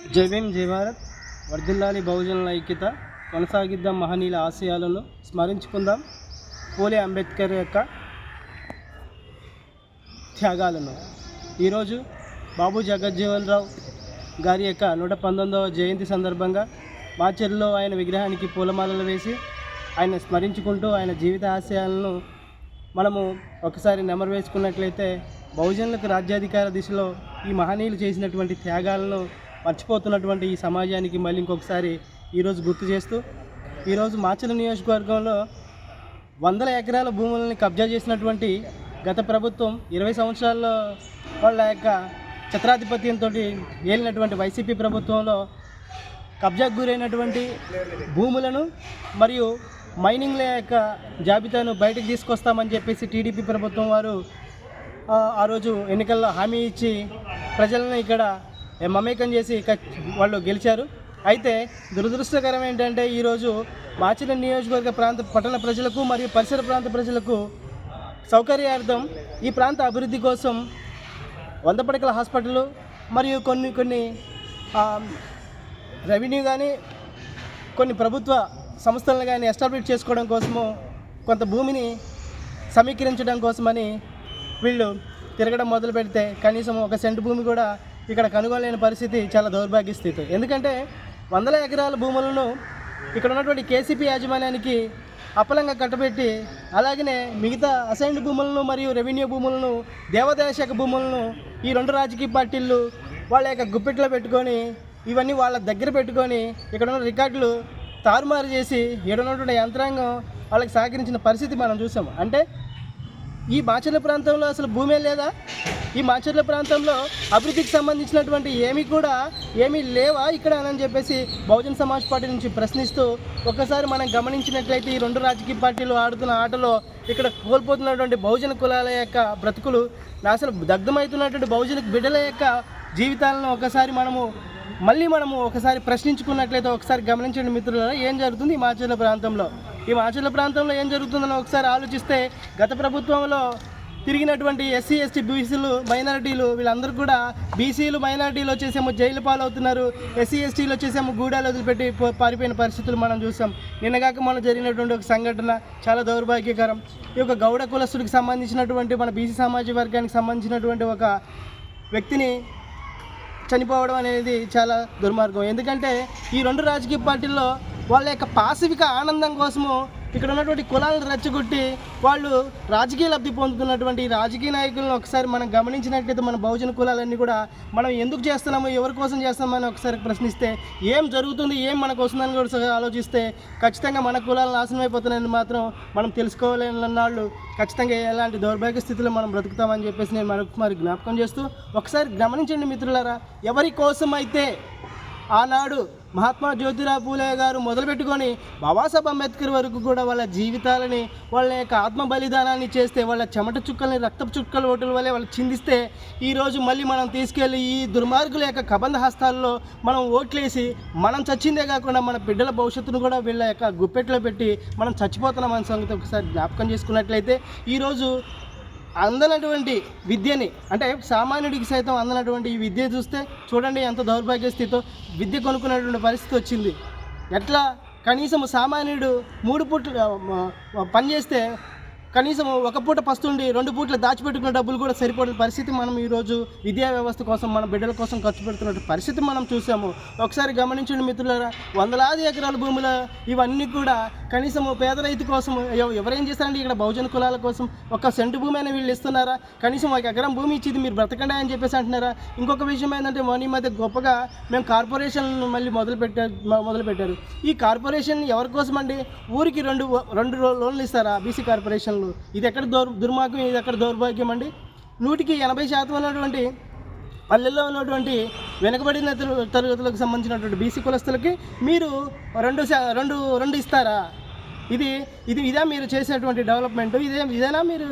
జై భీమ్ జై భారత్. వర్ధిల్లాలి బహుజనుల ఐక్యత. కొనసాగిద్దాం మహనీయుల ఆశయాలను. స్మరించుకుందాం. పూలే అంబేద్కర్ యొక్క త్యాగాలను. ఈరోజు బాబు జగజ్జీవన్ రావు గారి యొక్క నూట పంతొమ్మిదవ జయంతి సందర్భంగా మాచెర్లో ఆయన విగ్రహానికి పూలమాలలు వేసి ఆయన స్మరించుకుంటూ ఆయన జీవిత ఆశయాలను మనము ఒకసారి నెమరు వేసుకున్నట్లయితే బహుజనులకు రాజ్యాధికార దిశలో ఈ మహనీయులు చేసినటువంటి త్యాగాలను మర్చిపోతున్నటువంటి ఈ సమాజానికి మళ్ళీ ఇంకొకసారి ఈరోజు గుర్తు చేస్తూ ఈరోజు మాచల నియోజకవర్గంలో వందల ఎకరాల భూములని కబ్జా చేసినటువంటి గత ప్రభుత్వం ఇరవై సంవత్సరాల్లో వాళ్ళ యొక్క ఛత్రాధిపత్యంతో ఏలినటువంటి వైసీపీ ప్రభుత్వంలో కబ్జాకు గురైనటువంటి భూములను మరియు మైనింగ్ల యొక్క జాబితాను బయటకు తీసుకొస్తామని చెప్పేసి టీడీపీ ప్రభుత్వం వారు ఆ, ఆ రోజు ఎన్నికల్లో హామీ ఇచ్చి ప్రజలను ఇక్కడ మమేకం చేసి వాళ్ళు గెలిచారు. అయితే దురదృష్టకరం ఏంటంటే ఈరోజు మాచిల నియోజకవర్గ ప్రాంత పట్టణ ప్రజలకు మరియు పరిసర ప్రాంత ప్రజలకు సౌకర్యార్థం ఈ ప్రాంత అభివృద్ధి కోసం వంద పడకల హాస్పిటల్ మరియు కొన్ని కొన్ని రెవెన్యూ కానీ కొన్ని ప్రభుత్వ సంస్థలను కానీ ఎస్టాబ్లిష్ చేసుకోవడం కోసము కొంత భూమిని సమీకరించడం కోసమని వీళ్ళు తిరగడం మొదలు పెడితే కనీసం ఒక సెంటు భూమి కూడా ఇక్కడ కనుగొనలేని పరిస్థితి చాలా దౌర్భాగ్య స్థితి ఎందుకంటే వందల ఎకరాల భూములను ఇక్కడ ఉన్నటువంటి కేసీపీ యాజమాన్యానికి అప్పలంగా కట్టబెట్టి అలాగనే మిగతా అసైన్డ్ భూములను మరియు రెవెన్యూ భూములను దేవాదాయ శాఖ భూములను ఈ రెండు రాజకీయ పార్టీలు వాళ్ళ యొక్క గుప్పెట్లో పెట్టుకొని ఇవన్నీ వాళ్ళ దగ్గర పెట్టుకొని ఇక్కడ ఉన్న రికార్డులు తారుమారు చేసి ఇక్కడ ఉన్నటువంటి యంత్రాంగం వాళ్ళకి సహకరించిన పరిస్థితి మనం చూసాము. అంటే ఈ మాచర్ల ప్రాంతంలో అసలు భూమే లేదా? ఈ మాచర్ల ప్రాంతంలో అభివృద్ధికి సంబంధించినటువంటి ఏమీ కూడా ఏమీ లేవా ఇక్కడ అని చెప్పేసి బహుజన్ సమాజ్ పార్టీ నుంచి ప్రశ్నిస్తూ ఒకసారి మనం గమనించినట్లయితే ఈ రెండు రాజకీయ పార్టీలు ఆడుతున్న ఆటలో ఇక్కడ కోల్పోతున్నటువంటి బహుజన కులాల యొక్క బ్రతుకులు అసలు దగ్ధమవుతున్నటువంటి బహుజన బిడ్డల యొక్క జీవితాలను ఒకసారి మనము మళ్ళీ మనము ఒకసారి ప్రశ్నించుకున్నట్లయితే ఒకసారి గమనించండి మిత్రులారా ఏం జరుగుతుంది ఈ మాచర్ల ప్రాంతంలో? ఈ మాచర్ల ప్రాంతంలో ఏం జరుగుతుందని ఒకసారి ఆలోచిస్తే గత ప్రభుత్వంలో తిరిగినటువంటి ఎస్సీ ఎస్టీ బీసీలు మైనారిటీలు వీళ్ళందరూ కూడా బీసీలు మైనారిటీలు వచ్చేసేమో జైలు పాలవుతున్నారు. ఎస్సీ ఎస్టీలు వచ్చేసేమో గూడాలు వదిలిపెట్టి పారిపోయిన పరిస్థితులు మనం చూసాం. నిన్నగాక మనం జరిగినటువంటి ఒక సంఘటన చాలా దౌర్భాగ్యకరం. ఈ యొక్క గౌడ కులస్తుడికి సంబంధించినటువంటి మన బీసీ సమాజ వర్గానికి సంబంధించినటువంటి ఒక వ్యక్తిని చనిపోవడం అనేది చాలా దుర్మార్గం. ఎందుకంటే ఈ రెండు రాజకీయ పార్టీల్లో వాళ్ళ యొక్క పాశవిక ఆనందం కోసము ఇక్కడ ఉన్నటువంటి కులాలను రెచ్చగొట్టి వాళ్ళు రాజకీయ లబ్ధి పొందుతున్నటువంటి రాజకీయ నాయకులను ఒకసారి మనం గమనించినట్లయితే మన బహుజన కులాలన్నీ కూడా మనం ఎందుకు చేస్తున్నాము ఎవరి కోసం చేస్తామని ఒకసారి ప్రశ్నిస్తే ఏం జరుగుతుంది ఏం మనకు వస్తుందని కూడా ఆలోచిస్తే ఖచ్చితంగా మన కులాలు నాశనం అయిపోతున్నాయని మాత్రం మనం తెలుసుకోలేని ఖచ్చితంగా ఎలాంటి దౌర్భాగ్య స్థితిలో మనం బ్రతుకుతామని చెప్పేసి నేను మరొక మరి జ్ఞాపకం చేస్తూ ఒకసారి గమనించండి మిత్రులారా ఎవరి కోసం అయితే ఆనాడు మహాత్మా జ్యోతిరావు పూలే గారు మొదలుపెట్టుకొని బాబాసాహెబ్ అంబేద్కర్ వరకు కూడా వాళ్ళ జీవితాలని వాళ్ళ యొక్క ఆత్మ బలిదానాన్ని చేస్తే వాళ్ళ చెమట చుక్కల్ని రక్తపు చుక్కల ఓటుల వల్లే వాళ్ళు చిందిస్తే ఈరోజు మళ్ళీ మనం తీసుకెళ్ళి ఈ దుర్మార్గుల యొక్క కబంధ హస్తాల్లో మనం ఓట్లేసి మనం చచ్చిందే కాకుండా మన బిడ్డల భవిష్యత్తును కూడా వీళ్ళ యొక్క గుప్పెట్లో పెట్టి మనం చచ్చిపోతున్నాం అనే సంగతి ఒకసారి జ్ఞాపకం చేసుకున్నట్లయితే ఈరోజు అందనటువంటి విద్యని అంటే సామాన్యుడికి సైతం అందనటువంటి ఈ విద్య చూస్తే చూడండి ఎంత దౌర్భాగ్య స్థితితో విద్య కొనుక్కునేటువంటి పరిస్థితి వచ్చింది. ఎట్లా? కనీసం సామాన్యుడు మూడు పూట్లు పనిచేస్తే పని చేస్తే కనీసం ఒక పూట పస్తుండి రెండు పూట్ల దాచిపెట్టుకున్న డబ్బులు కూడా సరిపోయిన పరిస్థితి మనం ఈరోజు విద్యా వ్యవస్థ కోసం మన బిడ్డల కోసం ఖర్చు పెడుతున్న పరిస్థితి మనం చూసాము. ఒకసారి గమనించండి మిత్రులారా వందలాది ఎకరాల భూముల ఇవన్నీ కూడా కనీసం పేద రైతు కోసం ఎవరేం చేస్తారంటే ఇక్కడ బహుజన కులాల కోసం? ఒక సెంటు భూమి అయినా వీళ్ళు ఇస్తున్నారా? కనీసం ఒక ఎకరం భూమి ఇచ్చింది మీరు బ్రతకండి అని చెప్పేసి అంటున్నారా? ఇంకొక విషయం ఏంటంటే మోనీ మధ్య గొప్పగా మేము కార్పొరేషన్ మళ్ళీ మొదలు పెట్టారు మొదలు పెట్టారు ఈ కార్పొరేషన్ ఎవరి కోసం అండి ఊరికి రెండు రెండు లోన్లు ఇస్తారా బీసీ కార్పొరేషన్లు? ఇది ఎక్కడ దౌర్ దుర్మార్గం ఇది ఎక్కడ దౌర్భాగ్యం అండి నూటికి ఎనభై శాతం ఉన్నటువంటి పల్లెల్లో ఉన్నటువంటి వెనుకబడిన తరగతులకు సంబంధించినటువంటి బీసీ కులస్తులకి మీరు రెండు రెండు రెండు ఇస్తారా? ఇది ఇది ఇదా మీరు చేసేటువంటి డెవలప్మెంట్ ఇదే ఇదేనా మీరు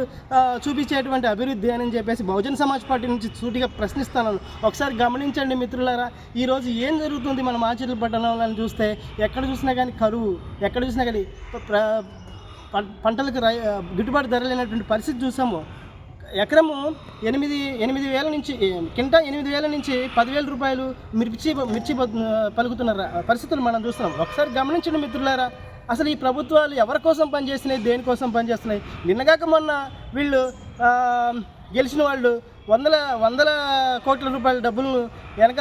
చూపించేటువంటి అభివృద్ధి అని చెప్పేసి బహుజన సమాజ్ పార్టీ నుంచి సూటిగా ప్రశ్నిస్తాను. ఒకసారి గమనించండి మిత్రులారా ఈరోజు ఏం జరుగుతుంది మన మాచిర్ల పట్టణంలో చూస్తే? ఎక్కడ చూసినా కానీ కరువు ఎక్కడ చూసినా కానీ ప్ర- పంటలకు రై గిట్టుబాటు ధర లేనటువంటి పరిస్థితి చూసాము. ఎకరము ఎనిమిది ఎనిమిది వేల నుంచి కింట ఎనిమిది వేల నుంచి పదివేల రూపాయలు మిర్చి మిర్చి పలుకుతున్నారు? పరిస్థితులు మనం చూస్తున్నాం. ఒకసారి గమనించండి మిత్రులారా అసలు ఈ ప్రభుత్వాలు ఎవరి కోసం పనిచేస్తున్నాయి దేనికోసం పనిచేస్తున్నాయి? నిన్నగాక మొన్న వీళ్ళు గెలిచిన వాళ్ళు వందల వందల కోట్ల రూపాయల డబ్బులను వెనక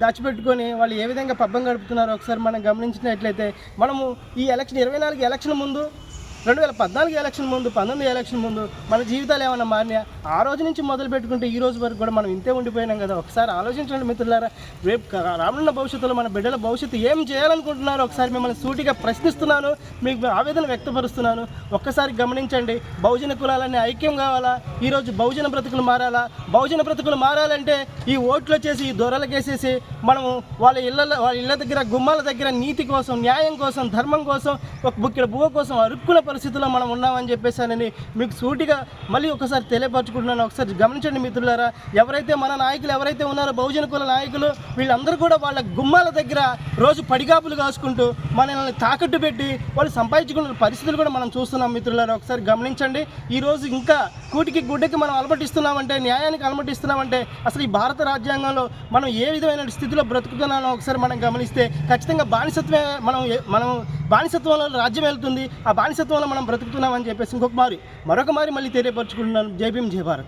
దాచిపెట్టుకొని వాళ్ళు ఏ విధంగా పబ్బం గడుపుతున్నారో ఒకసారి మనం గమనించినట్లయితే మనము ఈ ఎలక్షన్ ఇరవై నాలుగు ఎలక్షన్ ముందు రెండు వేల పద్నాలుగు ఎలక్షన్ ముందు పంతొమ్మిది ఎలక్షన్ ముందు మన జీవితాలు ఏమైనా మారినాయా? ఆ రోజు నుంచి మొదలు పెట్టుకుంటే ఈ రోజు వరకు కూడా మనం ఇంతే ఉండిపోయినాం కదా. ఒకసారి ఆలోచించండి మిత్రులారా రేపు రానున్న భవిష్యత్తులో మన బిడ్డల భవిష్యత్తు ఏం చేయాలనుకుంటున్నారో ఒకసారి మిమ్మల్ని సూటిగా ప్రశ్నిస్తున్నాను మీకు ఆవేదన వ్యక్తపరుస్తున్నాను. ఒక్కసారి గమనించండి బహుజన కులాలన్నీ ఐక్యం కావాలా? ఈరోజు బహుజన బ్రతుకులు మారాలా? బహుజన బ్రతుకులు మారాలంటే ఈ ఓట్లు వచ్చేసి ఈ దొరలకేసేసి మనము వాళ్ళ ఇళ్ళ వాళ్ళ ఇళ్ళ దగ్గర గుమ్మాల దగ్గర నీతి కోసం న్యాయం కోసం ధర్మం కోసం ఒక బుక్కిల బువ్వ కోసం అరుక్కుల పరిస్థితుల్లో మనం ఉన్నామని చెప్పేసానని మీకు సూటిగా మళ్ళీ ఒకసారి తెలియపరచుకుంటున్నాను. ఒకసారి గమనించండి మిత్రులారా ఎవరైతే మన నాయకులు ఎవరైతే ఉన్నారో బహుజన కుల నాయకులు వీళ్ళందరూ కూడా వాళ్ళ గుమ్మాల దగ్గర రోజు పడిగాపులు కాసుకుంటూ మనల్ని తాకట్టు పెట్టి వాళ్ళు సంపాదించుకున్న పరిస్థితులు కూడా మనం చూస్తున్నాం మిత్రులారా. ఒకసారి గమనించండి ఈరోజు ఇంకా కూటికి గుడ్డకి మనం అలమటిస్తున్నామంటే న్యాయానికి అలమటిస్తున్నామంటే అసలు ఈ భారత రాజ్యాంగంలో మనం ఏ విధమైన స్థితిలో బ్రతుకుతున్నామో ఒకసారి మనం గమనిస్తే ఖచ్చితంగా బానిసత్వమే మనం మనం బానిసత్వంలో రాజ్యం వెళ్తుంది. ఆ బానిసత్వం మనం బ్రతుకుతున్నామని చెప్పేసి ఇంకొక మారి మరొక మారి మళ్ళీ తెలియపరచుకుంటున్నాను. జై భీమ్ జై భారత్.